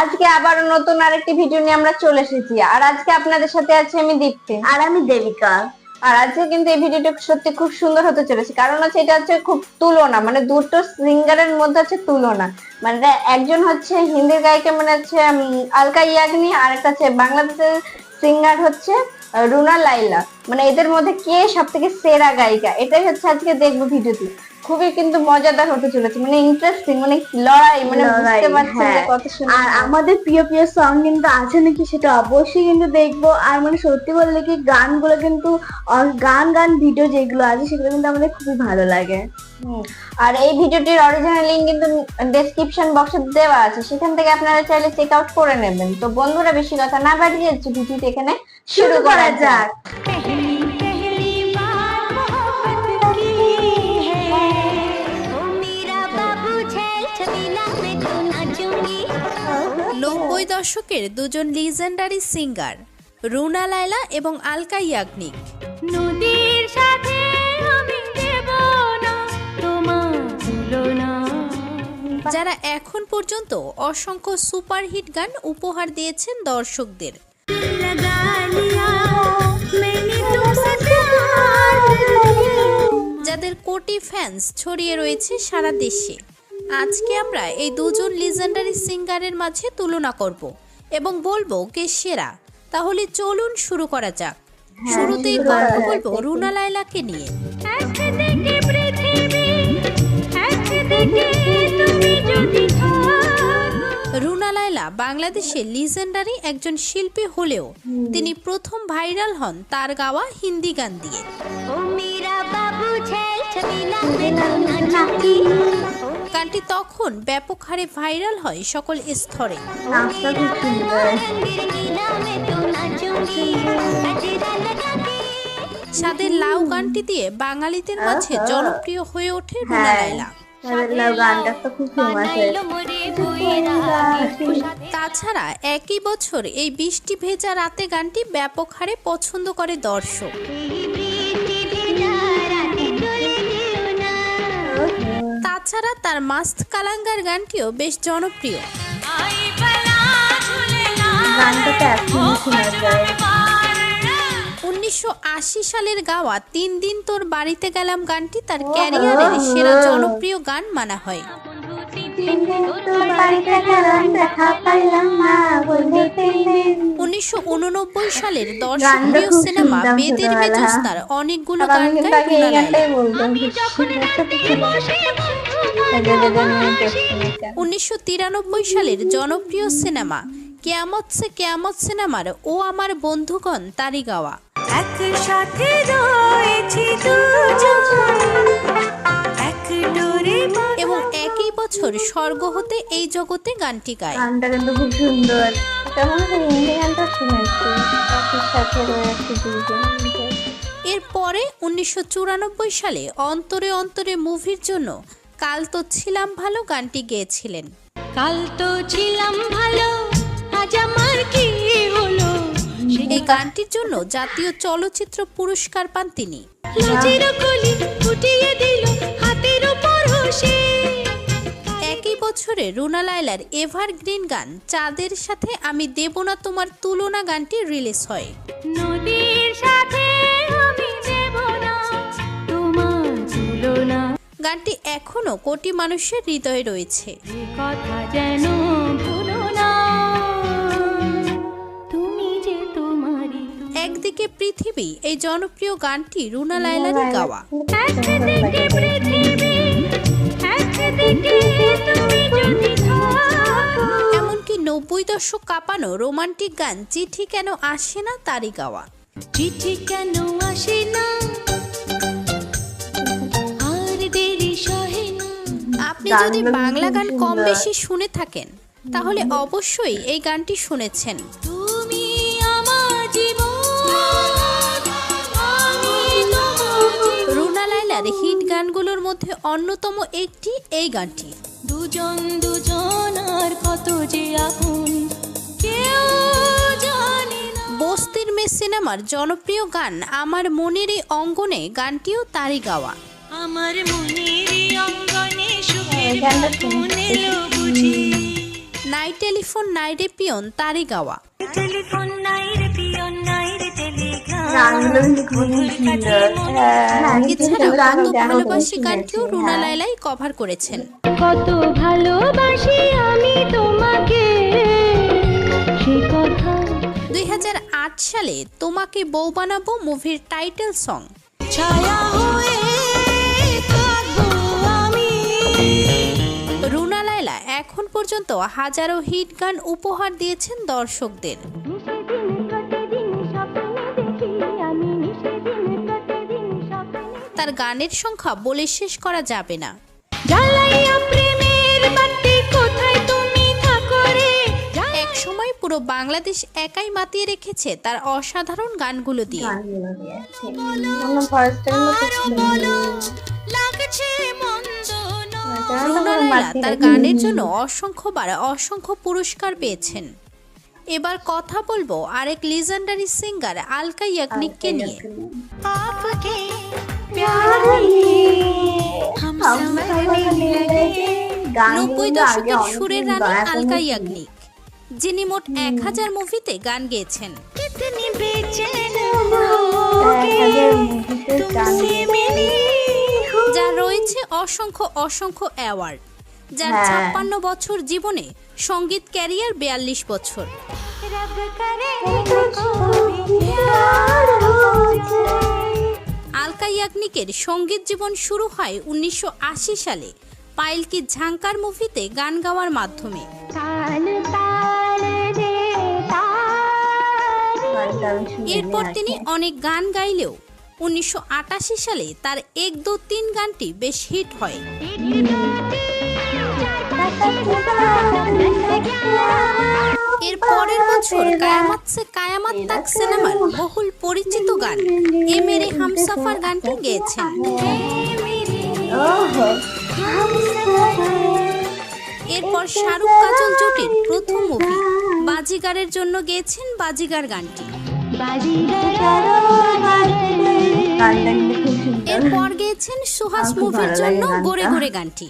আজকে আবার নতুন আরেকটি ভিডিও নিয়ে আমরা চলে এসেছি। আর আজকে আপনাদের সাথে আছে আমি দীপ্তি। আর আমি দেবিকা। আর আজকে কিন্তু এই ভিডিওটা সত্যি খুব সুন্দর হতে চলেছে। কারণ হচ্ছে এটা হচ্ছে খুব তুলনা মানে দুটো সিঙ্গারের মধ্যে হচ্ছে তুলনা। মানে একজন হচ্ছে হিন্দির গায়িকা মানে হচ্ছে আলকা ইয়াগনি আর একটা হচ্ছে বাংলাদেশের সিঙ্গার হচ্ছে রুনা লাইলা মানে এদের মধ্যে কে সব থেকে সেরা গায়িকা? এটাই হচ্ছে আজকে দেখব ভিডিওতে খুবই কিন্তু মজাদার হতে চলেছে মানে ইন্টারেস্টিং মানে লড়াই মানে বুঝতে পারছেন যে হ্যাঁ। কত সুন্দর আর আমাদের প্রিয় প্রিয় সং কিন্তু আছে নাকি সেটা অবশ্যই কিন্তু দেখব। আর মানে সত্যি বললে কি গানগুলো কিন্তু গান গান ভিডিও যেগুলো আছে সেগুলো কিন্তু আমাদের খুবই ভালো লাগে। আর এই ভিডিওটির অরিজিনাল লিংক কিন্তু ডেসক্রিপশন বক্সে দেওয়া আছে সেখান থেকে আপনারা চাইলে চেক আউট করে নেবেন। তো বন্ধুরা বেশি কথা না বাড়িয়ে ভিডিওটি এখানে শুরু করা যাক। নব্বই দশকের দুজন লিজেন্ডারি সিঙ্গার রুনা লায়লা এবং আলকা ইয়াগনিক। নদীর সাথে যারা এখন পর্যন্ত অসংখ্য সুপারহিট গান উপহার দিয়েছেন দর্শকদের। যাদের কোটি ফ্যান্স ছড়িয়ে রয়েছে সারা দেশে। আজকে আমরা এই দুজন লিজেন্ডারি সিঙ্গারের মাঝে তুলনা করব এবং বলব কে সেরা। তাহলে চলুন শুরু করা যাক। শুরুতেই শুরু করা গল্প বলব। রুনা লায়লাকে নিয়ে। এক দিকে পৃথিবী এক দিকে তুমি যদি থাকো রুনা লায়লা বাংলাদেশের লিজেন্ডারি একজন শিল্পী হলেও তিনি প্রথম ভাইরাল হন তার গাওয়া হিন্দি গান দিয়ে। গানটি তখন ব্যাপক হারে ভাইরাল হয় সকল স্তরে। সাদের লাউ গানটি দিয়ে বাঙালিদের মাঝে জনপ্রিয় হয়ে ওঠে রুনা তাছাড়া একই বছর এই বৃষ্টি ভেজা রাতে গানটি ব্যাপক হারে পছন্দ করে দর্শক। তাছাড়া তার মাস্ত কালাঙ্গার গানটিও বেশ জনপ্রিয়। উনিশশো আশি সালের গাওয়া তিন দিন তোর বাড়িতে গেলাম গানটি তার ক্যারিয়ারের সেরা জনপ্রিয় গান মানা হয়। উনিশশো সালের গানটা দর্শকপ্রিয় সিনেমা বেদের। বেজস্তার অনেকগুলো গান গায় উনিশশো তিরানব্বই সালের জনপ্রিয় সিনেমা কেয়ামত সে কেয়ামত সিনেমার ও আমার বন্ধুগণ তারি গাওয়া। একসাথে রয়েছি দুজন। এক ডোরে এবং একই বছর স্বর্গ হতে এই জগতে গানটি গায়। গানটা কিন্তু খুব সুন্দর। গানটা শুনেছি। পাখির সাথে রয়েছে দুজন। এরপরে উনিশশো চুরানব্বই সালে অন্তরে অন্তরে মুভির জন্য কাল তো ছিলাম ভালো গানটি গেয়েছিলেন। কাল তো ছিলাম ভালো আজ আমার কি হলো? এই গানটির জন্য জাতীয় চলচ্চিত্র পুরস্কার পান তিনি। একই বছরে রুনা লায়লার এভারগ্রিন গান চাঁদের সাথে আমি দেব না তোমার তুলনা গানটি রিলিজ হয়। নদীর সাথে গানটি এখনও কোটি মানুষের হৃদয়ে রয়েছে। কথা যেন তুমি একদিকে পৃথিবী এই জনপ্রিয় গানটি রুনা লায়লারই গাওয়া। একদিকে পৃথিবী একদিকে তুমি যদি থাকো। এমনকি নব্বই দশক কাঁপানো রোমান্টিক গান চিঠি কেন আসে না তারই গাওয়া। চিঠি কেন আসে না? আপনি যদি বাংলা গান কম বেশি শুনে থাকেন তাহলে অবশ্যই এই গানটি শুনেছেন। তুমি আমার জীবন আমি তোমার রুনা লায়লার হিট গানগুলোর মধ্যে অন্যতম একটি এই গানটি। দুজন দুজনার কত যে আপন কেউ বস্তির মে সিনেমার জনপ্রিয় গান আমার মনের এই অঙ্গনে গানটিও তারই গাওয়া। আমার মনের অঙ্গনে সুখের গানটা বাঁধন এলো টেলিফোন নাইরে পিয়ন তারই গাওয়া। টেলিফোন নাই রে পিয়ন নাই রে হ্যাঁ, শুনেছি, গানটিও রুনা হ্যাঁ। লাইলাই কভার করেছেন। কত ভালোবাসি আমি তোমাকে। দুই হাজার আট সালে তোমাকে বউ বানাবো মুভির টাইটেল সং ছায়া হয়ে পর্যন্ত হাজারো হিট গান উপহার দিয়েছেন দর্শকদের। তার গানের সংখ্যা বলে শেষ করা যাবে না। জ্বালাইয়া প্রেমের বাতি কোথায় তুমি থাকো রে? এক সময় পুরো বাংলাদেশ একাই মাতিয়ে রেখেছে তার অসাধারণ গানগুলো দিয়ে। লালা তার গানের জন্য অসংখ্যবার অসংখ্য পুরস্কার পেয়েছেন। এবার কথা বলব আরেক লিজেন্ডারি সিঙ্গার আলকা ইয়াকনিককে নিয়ে। নব্বই দশকের সুরের রানী আলকা ইয়াকনিক যিনি মোট এক হাজার মুভিতে গান গেয়েছেন। যা রয়েছে অসংখ্য অসংখ্য অ্যাওয়ার্ড যার ছাপ্পান্ন বছর জীবনে সংগীত ক্যারিয়ার বেয়াল্লিশ বছর। আলকা ইয়াগনিকের সংগীত জীবন শুরু হয় উনিশশো আশি সালে পাইলকি ঝাঙ্কার মুভিতে গান গাওয়ার মাধ্যমে। এরপর তিনি অনেক গান গাইলেও উনিশশো আটাশি সালে তার এক দু তিন গানটি বেশ হিট হয়। এর পরের বছর কায়ামাত সে কায়ামাত তাক সিনেমার বহুল পরিচিত গান। এ মেরে হামসাফার গানটি গেয়েছেন। এরপর শাহরুখ কাজল জুটির প্রথম মুভি বাজিগারের জন্য গেয়েছেন বাজিগার গানটি। এরপর গেয়েছেন সুহাস মুভির জন্য। গোরে গোরে গানটি।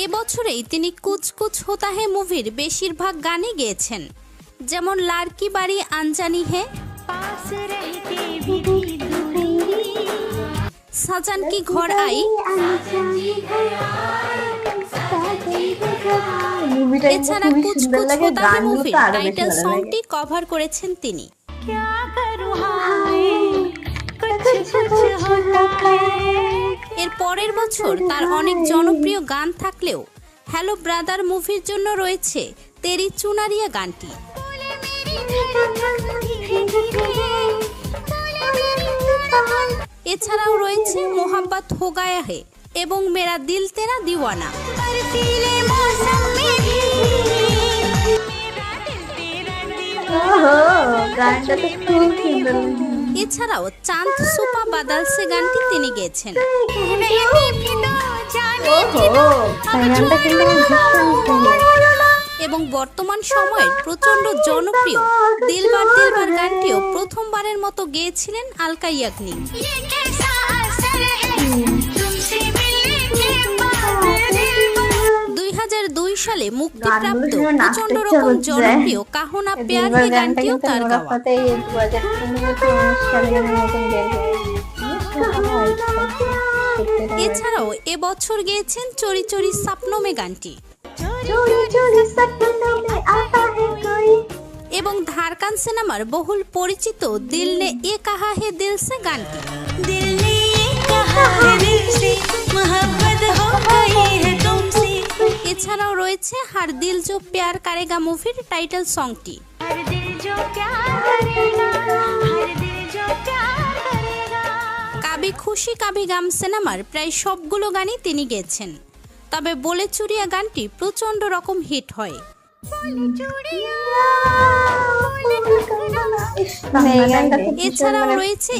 এ বছরেই তিনি কুচ কুচ হোতা হে মুভির বেশিরভাগ গানই গেয়েছেন যেমন লাড়কি বাড়ি আনজানি হে সাজান কি ঘর আই মুভিটা কিন্তু এছাড়া খুবই কুচ সুন্দর কুচ লাগে হোতা হে গানগুলো মুভির তো আরো বেশি টাইটেল ভালো লাগে সংটি কভার করেছেন তিনি क्या करूँ हाय कुछ कुछ होता है এর পরের বছর তার অনেক জনপ্রিয় গান থাকলেও হ্যালো ব্রাদার মুভির জন্য রয়েছে তেরি চুনারিয়া গানটি। এছাড়াও রয়েছে মোহাম্মদ হোগায়া হে এবং মেরা দিল তেরা দিওয়ানা। গানটা তো খুব সুন্দর। এছাড়াও চাঁদ সোপা বাদালসে গানটি তিনি গেয়েছেন। এবং বর্তমান সময়ের প্রচণ্ড জনপ্রিয় দিলবার দিলবার গানটিও প্রথমবারের মতো গেয়েছিলেন আলকা ইয়াগনিক সালে মুক্তিপ্রাপ্ত প্রচণ্ড রকম জনপ্রিয় কাহনা প্যার হে গানটিও তার এছাড়াও এবছর গেয়েছেন চরি চরি সাপনমে গানটি। এবং ধারকান সিনেমার বহুল পরিচিত দিল নে এ কাহা হে দিল সে গানটি। দিল নে এ কাহা হে দিল সে মোহাম্মত হো গই হে তুমসে এছাড়াও রয়েছে হার দিল জো প্যার কারেগা মুভির টাইটেল সংটি কাবি খুশি কাবি গাম সিনেমার প্রায় সবগুলো গানই তিনি গেয়েছেন। তবে বলে চুরিয়া গানটি প্রচণ্ড রকম হিট হয়। এছাড়াও রয়েছে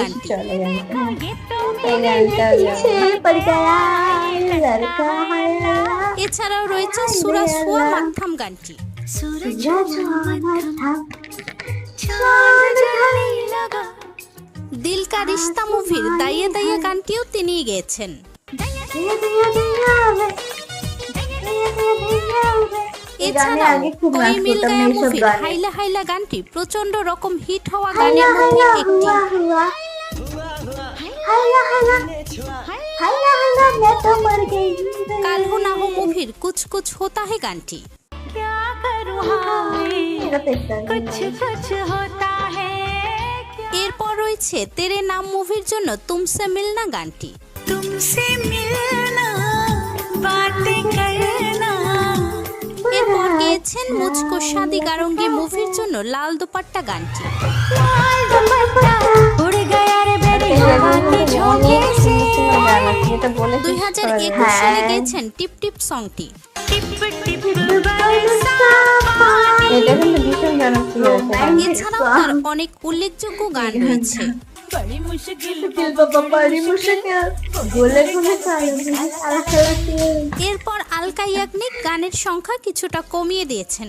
গানটি। এছাড়াও রয়েছে সুরা সুয়া মাথাম গানটি। দিল কা রিস্তা মুভির দাইয়া দাইয়া গানটিও তিনি গেয়েছেন। এছাড়াও মিল গায়া মুভির হাইলা হাইলা গানটি প্রচণ্ড রকম হিট হওয়া গানের মধ্যে একটি। হাল্লা হাল্লা মুভির কুছ কুছ হোতা হে গানটি এরপর রয়েছে তেরে নাম মুভির জন্য তুমসে মিলনা গানটি তুমসে মিলনা এরপর গিয়েছেন মুচকো সাদি গারঙ্গে মুভির জন্য লাল দোপাট্টা গানটি লাল দোপাট্টা এছাড়াও তার অনেক উল্লেখযোগ্য গান রয়েছে। এরপর আলকা ইয়াগনিক গানের সংখ্যা কিছুটা কমিয়ে দিয়েছেন।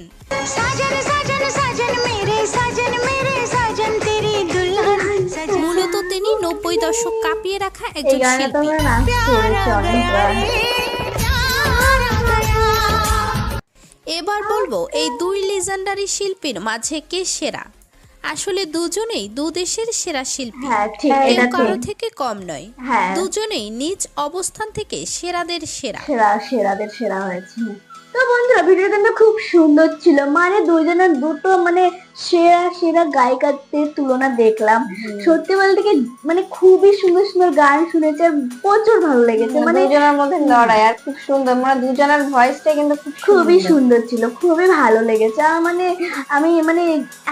সাজন সাজন সাজন মেরে নব্বই দশক কাঁপিয়ে রাখা একজন শিল্পী। এবার বলব এই দুই লিজেন্ডারি শিল্পীর মাঝে কে সেরা? আসলে দুজনেই দু দেশের সেরা শিল্পী। হ্যাঁ ঠিক কেউ কারও থেকে কম নয়। হ্যাঁ। দুজনেই নিজ অবস্থান থেকে সেরাদের সেরা। সেরা সেরাদের সেরা হয়েছে। তো বন্ধুরা ভিডিওটা কিন্তু খুব সুন্দর ছিল। মানে দুজনের দুটো মানে সেরা সেরা গায়িকাদের তুলনা দেখলাম। সত্যি বলতে কি মানে খুবই সুন্দর সুন্দর গান শুনেছে আর প্রচুর ভালো লেগেছে। মানে দুজনের মধ্যে লড়াই আর খুব সুন্দর মানে দুজনের ভয়েসটা কিন্তু খুবই সুন্দর। ছিল খুবই ভালো লেগেছে। আর মানে আমি মানে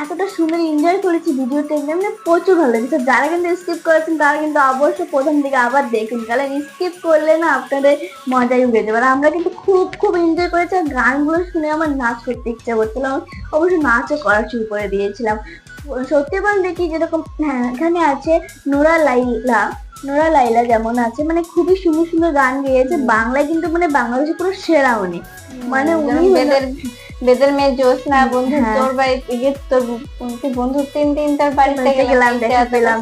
এতটা সুন্দর এনজয় করেছি ভিডিওতে মানে প্রচুর ভালো লেগেছে। যারা কিন্তু স্কিপ করেছেন তারা কিন্তু অবশ্যই প্রথম দিকে আবার দেখুন। কারণ স্কিপ করলে না আপনাদের মজাই উড়ে যাবে। আর আমরা কিন্তু খুব খুব এনজয় করেছি আর গানগুলো শুনে আমার নাচ করতে ইচ্ছা করছিল। অবশ্যই নাচও করা শুরু করে দিয়েছিলাম। সত্যি বলতে কি যেরকম হ্যাঁ এখানে আছে নোরা লাইলা নোরা লাইলা যেমন আছে মানে খুবই সুন্দর সুন্দর গান গেয়েছে। বাংলায় কিন্তু মানে বাংলাদেশে পুরো সেরা উনি। মানে উনি বেদের মেয়ে জ্যোৎস্না বন্ধু হ্যাঁ। তোর বাড়ি গিয়ে তোর বন্ধু তিন তিন তার বাড়িতে বাড়িতে গেলাম দেখা পেলাম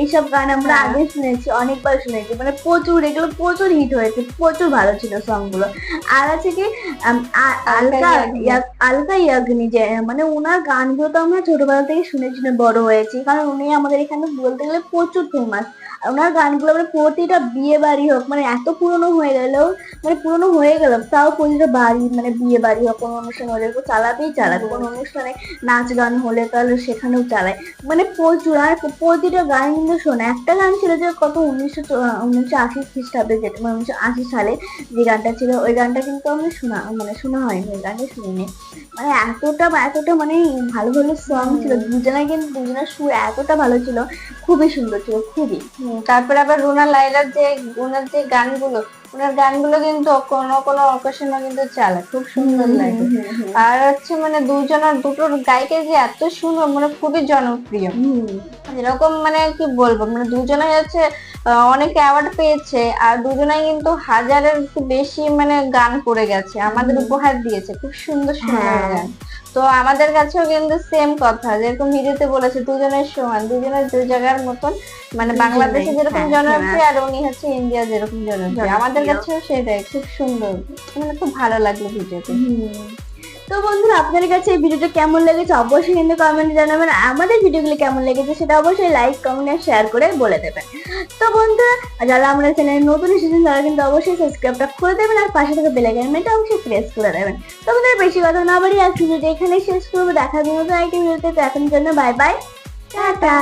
এইসব গান আমরা হ্যাঁ। আগে শুনেছি অনেকবার শুনেছি মানে প্রচুর এগুলো প্রচুর হিট হয়েছে প্রচুর ভালো ছিল আর আছে কি আলকা ইয়াগনি। আলকা ইয়াগনি যে মানে ওনার গানগুলো তো আমরা ছোটবেলা থেকে শুনে শুনে বড় হয়েছি কারণ উনি আমাদের এখানে বলতে গেলে প্রচুর ফেমাস ওনার গানগুলো মানে প্রতিটা বিয়ে বাড়ি হোক মানে এত পুরনো হয়ে গেলেও মানে পুরনো হয়ে গেল তাও প্রতিটা বাড়ি মানে বিয়ে বাড়ি হোক কোনো অনুষ্ঠান হলে তো চালাতেই চালাবে। কোনো অনুষ্ঠানে নাচ গান হলে তাহলে সেখানেও চালায়। মানে প্রচুর আর প্রতিটা গান কিন্তু শোনে। একটা গান ছিল যে কত উনিশশো উনিশশো আশি খ্রিস্টাব্দে যেটা মানে উনিশশো আশি সালে যে গানটা ছিল ওই গানটা কিন্তু আমি শোনা মানে শোনা হয়নি ওই গানটা শুনিনি। মানে এতটা এতটা মানে ভালো ভালো সং ছিল দুজনে কিন্তু দুজনের সুর এতটা ভালো ছিল খুবই সুন্দর ছিল খুবই। তারপরে আবার রুনা লাইলার যে ওনার যে গানগুলো ওনার গানগুলো কিন্তু কোনো কোনো অকেশনে কিন্তু চালায় খুব সুন্দর লাগে। আর হচ্ছে মানে দুজনের দুটোর গায়িকা যে এত সুন্দর মানে খুবই জনপ্রিয়। এরকম মানে কি বলব মানে দুজনে হচ্ছে অনেক অ্যাওয়ার্ড পেয়েছে আর দুজনেই কিন্তু হাজারের বেশি মানে গান করে গেছে আমাদের উপহার দিয়েছে খুব সুন্দর সুন্দর হ্যাঁ। গান। তো আমাদের কাছেও কিন্তু সেম কথা যেরকম ভিডিওতে বলেছে দুজনের সমান দুজনের দু জায়গার মতন মানে বাংলাদেশে যেরকম হ্যাঁ, জনপ্রিয় আর উনি হচ্ছে ইন্ডিয়া যেরকম জনপ্রিয়। আমাদের কাছেও সেটাই খুব সুন্দর মানে খুব ভালো লাগল ভিডিওতে। তো বন্ধুরা, আপনাদের কাছে এই ভিডিওটা কেমন লেগেছে অবশ্যই কিন্তু কমেন্টে জানাবেন। আমাদের ভিডিওগুলো কেমন লেগেছে সেটা অবশ্যই লাইক কমেন্ট আর শেয়ার করে বলে দেবেন। তো বন্ধুরা, যারা আমাদের চ্যানেলে নতুন এসেছেন, তারা কিন্তু অবশ্যই সাবস্ক্রাইবটা করে দেবেন আর পাশে থেকে বেল আইকনটা অবশ্যই প্রেস করে দেবেন। তো বন্ধুরা, বেশি কথা না বাড়ি আজকে ভিডিওটা এখানে শেষ করব। দেখার জন্য তো ভিডিওতে তো। এখন জন্য বাই বাই টাটা।